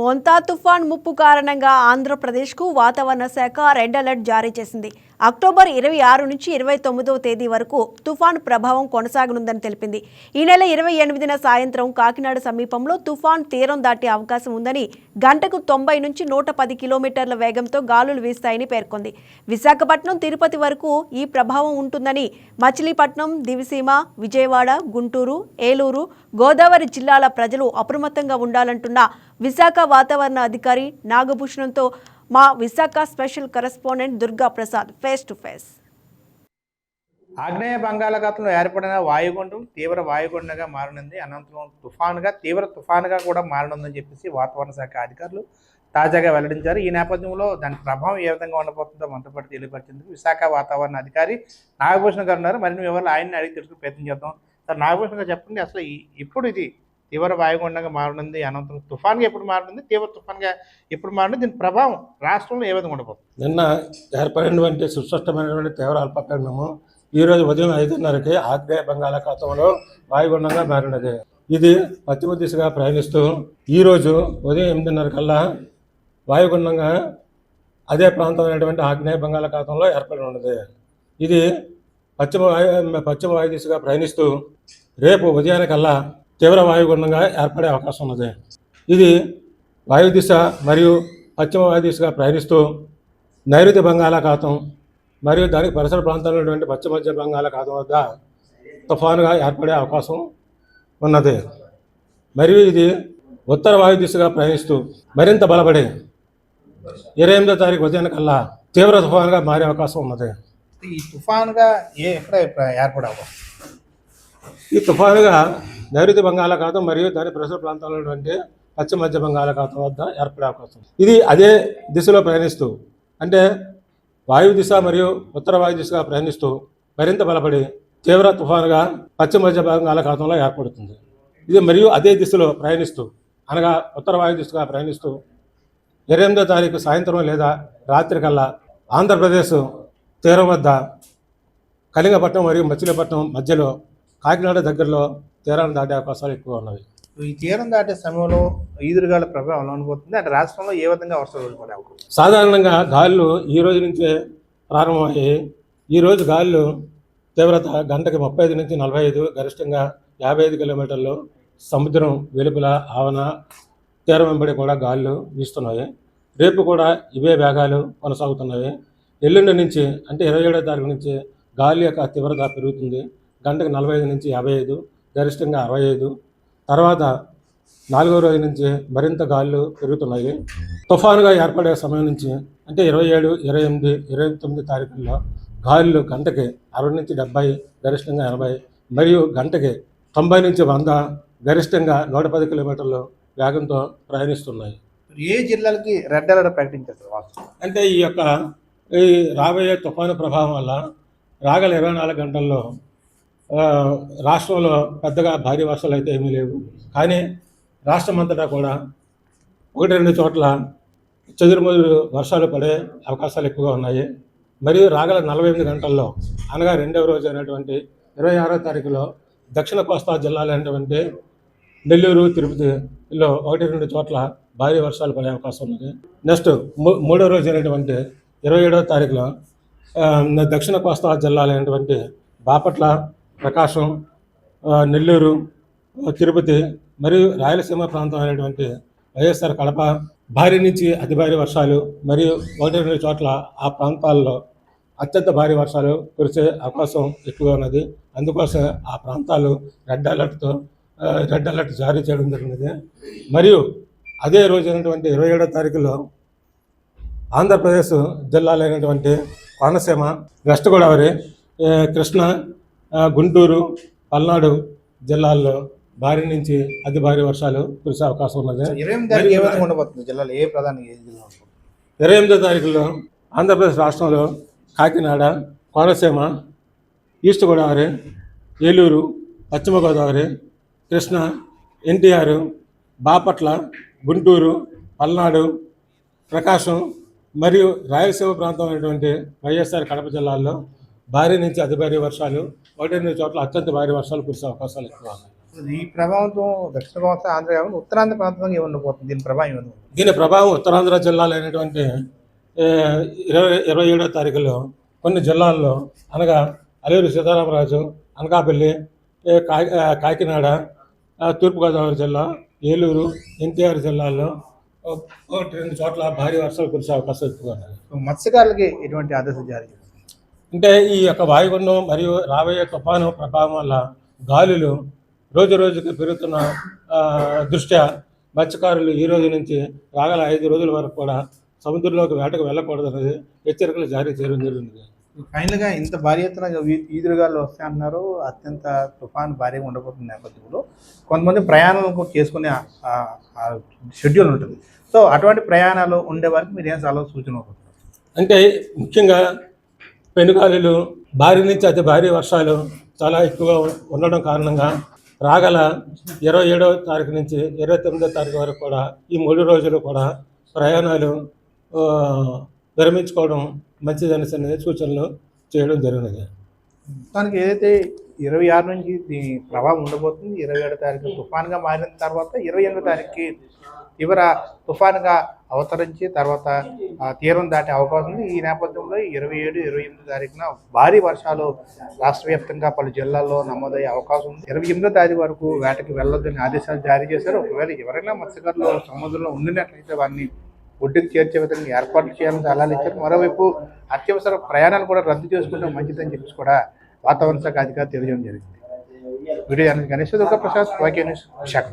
మోంతా తుఫాన్ ముప్పు కారణంగా ఆంధ్రప్రదేశ్కు వాతావరణ శాఖ రెడ్ అలర్ట్ జారీ చేసింది. అక్టోబర్ ఇరవై ఆరు నుంచి ఇరవై తొమ్మిదవ తేదీ వరకు తుఫాన్ ప్రభావం కొనసాగనుందని తెలిపింది. ఈ నెల ఇరవై ఎనిమిదిన సాయంత్రం కాకినాడ సమీపంలో తుఫాన్ తీరం దాటే అవకాశం ఉందని గంటకు తొంభై నుంచి నూట పది కిలోమీటర్ల వేగంతో గాలులు వీస్తాయని పేర్కొంది. విశాఖపట్నం తిరుపతి వరకు ఈ ప్రభావం ఉంటుందని మచిలీపట్నం దివిసీమ విజయవాడ గుంటూరు ఏలూరు గోదావరి జిల్లాల ప్రజలు అప్రమత్తంగా ఉండాలంటున్న విశాఖ వాతావరణ అధికారి నాగభూషణంతో మా Visakha special correspondent Durga Prasad face to face. ఆగ్నేయ బంగాళాఖాతంలో ఏర్పడిన వాయుగుండం తీవ్ర వాయుగుండంగా మారనుంది. అనంతరం తుఫానుగా తీవ్ర తుఫానుగా కూడా మారనుందని చెప్పేసి వాతావరణ శాఖ అధికారులు తాజాగా వెల్లడించారు. ఈ నేపథ్యంలో దాని ప్రభావం ఏ విధంగా ఉండబోతుందో మనతో పాటు తెలియపరిచేందుకు విశాఖ వాతావరణ అధికారి నాగభూషణ్ గారు ఉన్నారు. మరిన్ని వివరాలు ఆయన్ని అడిగి తెలుసుకుని ప్రయత్నం చేద్దాం. సార్ నాగభూషణ్ గారు చెప్పండి అసలు ఈ- ఇప్పుడు ఇది తీవ్ర వాయుగుండంగా మారనుంది అనంతరం తుఫాన్గా ఎప్పుడు మారుతుంది తీవ్ర తుఫాన్గా ఎప్పుడు మారుతుంది దీని ప్రభావం రాష్ట్రంలో ఏ విధంగా ఉండబోతుంది? నిన్న ఏర్పడినటువంటి సుస్పష్టమైనటువంటి తీవ్ర అల్పపీడనము ఈ రోజు ఉదయం ఐదున్నరకి ఆగ్నేయ బంగాళాఖాతంలో వాయుగుండంగా మారినది. ఇది పశ్చిమ దిశగా ప్రయాణిస్తూ ఈరోజు ఉదయం ఎనిమిదిన్నర కల్లా వాయుగుండంగా అదే ప్రాంతమైనటువంటి ఆగ్నేయ బంగాళాఖాతంలో ఏర్పడి ఉన్నది ఇది పశ్చిమ వాయు పశ్చిమ వాయు దిశగా ప్రయాణిస్తూ రేపు ఉదయానికల్లా తీవ్ర వాయుగుండంగా ఏర్పడే అవకాశం ఉన్నది. ఇది వాయు దిశ మరియు పశ్చిమ వాయు దిశగా ప్రయాణిస్తూ నైరుతి బంగాళాఖాతం మరియు దానికి పరిసర ప్రాంతాల్లో ఉన్నటువంటి పశ్చిమ మధ్య బంగాళాఖాతం వద్ద తుఫానుగా ఏర్పడే అవకాశం ఉన్నది. మరియు ఇది ఉత్తర వాయు దిశగా ప్రయాణిస్తూ మరింత బలపడి ఇరవై ఎనిమిదో తారీఖు ఉదయానికల్లా తీవ్ర తుఫానుగా మారే అవకాశం ఉన్నది. ఈ తుఫాన్గా ఏ ఎక్కడ ఏర్పడే అవకాశం ఈ తుఫానుగా నైరుతి బంగాళాఖాతం మరియు దాని ప్రసర ప్రాంతాల్లో ఉన్నటువంటి పశ్చిమ మధ్య బంగాళాఖాతం వద్ద ఏర్పడే అవకాశం ఇది అదే దిశలో ప్రయాణిస్తూ అంటే వాయు దిశ మరియు ఉత్తర వాయు దిశగా ప్రయాణిస్తూ మరింత బలపడి తీవ్ర తుఫానుగా పశ్చిమ మధ్య బంగాళాఖాతంలో ఏర్పడుతుంది. ఇది మరియు అదే దిశలో ప్రయాణిస్తూ అనగా ఉత్తర వాయు దిశగా ప్రయాణిస్తూ ఇరవై ఎనిమిదో తారీఖు సాయంత్రం లేదా రాత్రి కల్లా ఆంధ్రప్రదేశ్ తీరం వద్ద కళింగపట్నం మరియు మచిలీపట్నం మధ్యలో కాకినాడ దగ్గరలో తీరాన్ని దాటే అవకాశాలు ఎక్కువ ఉన్నవి. ఈ తీరం దాటే సమయంలో ఈదురుగాల ప్రభావం ఉండబోతుంది అంటే రాష్ట్రంలో ఏ విధంగా వర్షాలు సాధారణంగా గాలులు ఈ రోజు నుంచే ప్రారంభమయ్యాయి ఈ రోజు గాలులు తీవ్రత గంటకి ముప్పై ఐదు నుంచి నలభై ఐదు గరిష్టంగా యాభై ఐదు కిలోమీటర్లు సముద్రం వెలుపల ఆవన తీరం వెంబడి కూడా గాలులు వీస్తున్నాయి. రేపు కూడా ఇవే వేగాలు కొనసాగుతున్నాయి. ఎల్లుండి నుంచి అంటే ఇరవై ఏడో తారీఖు నుంచి గాలి యొక్క తీవ్రత పెరుగుతుంది. గంటకు నలభై ఐదు నుంచి యాభై ఐదు గరిష్టంగా అరవై ఐదు. తర్వాత నాలుగో రోజు నుంచి మరింత గాలులు పెరుగుతున్నాయి. తుఫానుగా ఏర్పడే సమయం నుంచి అంటే ఇరవై ఏడు ఇరవై ఎనిమిది ఇరవై తొమ్మిది తారీఖుల్లో గాలులు గంటకి అరవై నుంచి డెబ్బై గరిష్టంగా ఎనభై మరియు గంటకి తొంభై నుంచి వంద గరిష్టంగా నూట పది కిలోమీటర్లు వేగంతో ప్రయాణిస్తున్నాయి. ఏ జిల్లాలకి రెడ్ అలర్ట్ ప్రకటించారు అంటే ఈ యొక్క ఈ రాబోయే తుఫాను ప్రభావం వల్ల రాగల ఇరవై నాలుగు గంటల్లో రాష్ట్రంలో పెద్దగా భారీ వర్షాలు అయితే ఏమీ లేవు. కానీ రాష్ట్రం అంతటా కూడా ఒకటి రెండు చోట్ల చెదురుమదురు వర్షాలు పడే అవకాశాలు ఎక్కువగా ఉన్నాయి. మరియు రాగల నలభై ఎనిమిది గంటల్లో అనగా రెండవ రోజు అయినటువంటి ఇరవై ఆరో తారీఖులో దక్షిణ కోస్తా జిల్లాలైనటువంటి నెల్లూరు తిరుపతిలో ఒకటి రెండు చోట్ల భారీ వర్షాలు పడే అవకాశం ఉంది నెక్స్ట్ మూ మూడో రోజు అయినటువంటి ఇరవై ఏడవ తారీఖులో దక్షిణ కోస్తా జిల్లాలైనటువంటి బాపట్ల ప్రకాశం నెల్లూరు తిరుపతి మరియు రాయలసీమ ప్రాంతం అనేటువంటి వైఎస్ఆర్ కడప భారీ నుంచి అతి భారీ వర్షాలు మరియు ఒకటి రెండు చోట్ల ఆ ప్రాంతాల్లో అత్యంత భారీ వర్షాలు కురిసే అవకాశం ఎక్కువగా ఉన్నది. అందుకోసం ఆ ప్రాంతాలు రెడ్ అలర్ట్తో రెడ్ అలర్ట్ జారీ చేయడం జరిగినది. మరియు అదే రోజు అయినటువంటి ఇరవై ఏడో తారీఖులో ఆంధ్రప్రదేశ్ జిల్లాలైనటువంటి కోనసీమ వెస్ట్ గోదావరి కృష్ణా గుంటూరు పల్నాడు జిల్లాల్లో భారీ నుంచి అతి భారీ వర్షాలు కురిసే అవకాశం ఉన్నది జిల్లాలో ఏ ప్రధాన? ఇరవై ఎనిమిదో తారీఖులో ఆంధ్రప్రదేశ్ రాష్ట్రంలో కాకినాడ కోనసీమ ఈస్ట్ గోదావరి ఏలూరు పశ్చిమ గోదావరి కృష్ణా ఎన్టీఆర్ బాపట్ల గుంటూరు పల్నాడు ప్రకాశం మరియు రాయలసీమ ప్రాంతం అయినటువంటి వైఎస్ఆర్ కడప జిల్లాల్లో భారీ నుంచి అతి భారీ వర్షాలు ఒకటి రెండు చోట్ల అత్యంత భారీ వర్షాలు కురిసే అవకాశాలు ఎక్కువ ఉన్నాయి. ఈ ప్రభావంతో దక్షిణ కోస్తా ఆంధ్ర కాకుండా ఉత్తరాంధ్ర ప్రాంతంలో ఏముండబోతుంది దీని ప్రభావం ఏముంది దీని ప్రభావం ఉత్తరాంధ్ర జిల్లాలో అయినటువంటి ఇరవై ఇరవై ఏడో తారీఖులో కొన్ని జిల్లాల్లో అనగా అల్లూరి సీతారామరాజు అనకాపల్లి కాకినాడ తూర్పుగోదావరి జిల్లా ఏలూరు ఎన్టీఆర్ ఒకటి రెండు చోట్ల భారీ వర్షాలు కురిసే అవకాశం ఉన్నాయి. మత్స్యకారులకి ఎటువంటి ఆదేశాలు జారీ అంటే ఈ యొక్క వాయుగుండం మరియు రాబోయే తుఫాను ప్రభావం వల్ల గాలులు రోజు రోజుకి పెరుగుతున్న దృష్ట్యా మత్స్యకారులు ఈ రోజు నుంచి రాగల ఐదు రోజుల వరకు కూడా సముద్రంలోకి వేటకు వెళ్ళకూడదనేది హెచ్చరికలు జారీ చేయడం జరిగింది. ఫైనల్గా ఇంత భారీ ఎత్తున ఈదురుగాలు వస్తాయి అంటున్నారు అత్యంత తుఫాన్ భారీగా ఉండబోతున్న నేపథ్యంలో కొంతమంది ప్రయాణాలు కూడా చేసుకునే షెడ్యూల్ ఉంటుంది. సో అటువంటి ప్రయాణాలు ఉండే వారికి మీరు ఏం సలహా సూచన? అంటే ముఖ్యంగా పెనుగాలులు భారీ నుంచి అతి భారీ వర్షాలు చాలా ఎక్కువగా ఉండడం కారణంగా రాగల ఇరవై ఏడవ తారీఖు నుంచి ఇరవై తొమ్మిదో తారీఖు వరకు కూడా ఈ మూడు రోజులు కూడా ప్రయాణాలు విరమించుకోవడం మంచిదనేసి సూచనలు చేయడం జరిగినది. దానికి ఏదైతే ఇరవై ఆరు నుంచి దీని ప్రభావం ఉండబోతుంది. ఇరవై ఏడో తారీఖు తుఫాన్గా మారిన తర్వాత ఇరవై ఎనిమిది తారీఖుకి తీవ్ర తుఫాన్గా అవతరించి తర్వాత తీరం దాటే అవకాశం ఉంది. ఈ నేపథ్యంలో ఇరవై ఏడు ఇరవై ఎనిమిది తారీఖున భారీ వర్షాలు రాష్ట్ర వ్యాప్తంగా పలు జిల్లాల్లో నమోదయ్యే అవకాశం ఉంది. ఇరవై ఎనిమిదో తారీఖు వరకు వేటకి వెళ్ళొద్దని ఆదేశాలు జారీ చేశారు. ఒకవేళ ఎవరైనా మత్స్యకారులు సముద్రంలో ఉండినట్లయితే వారిని ఒడ్డుకు చేర్చే విధంగా ఏర్పాట్లు చేయాలని సలహాలు ఇచ్చారు. మరోవైపు అత్యవసర ప్రయాణాలు కూడా రద్దు చేసుకుంటే మంచిదని చెప్పేసి కూడా వాతావరణ శాఖ అధికారి తెలియజేయడం జరిగింది. వీడియో జర్నలిస్ట్ గణేష్ దుర్గా ప్రసాద్ వాక్య న్యూస్ విశాఖ.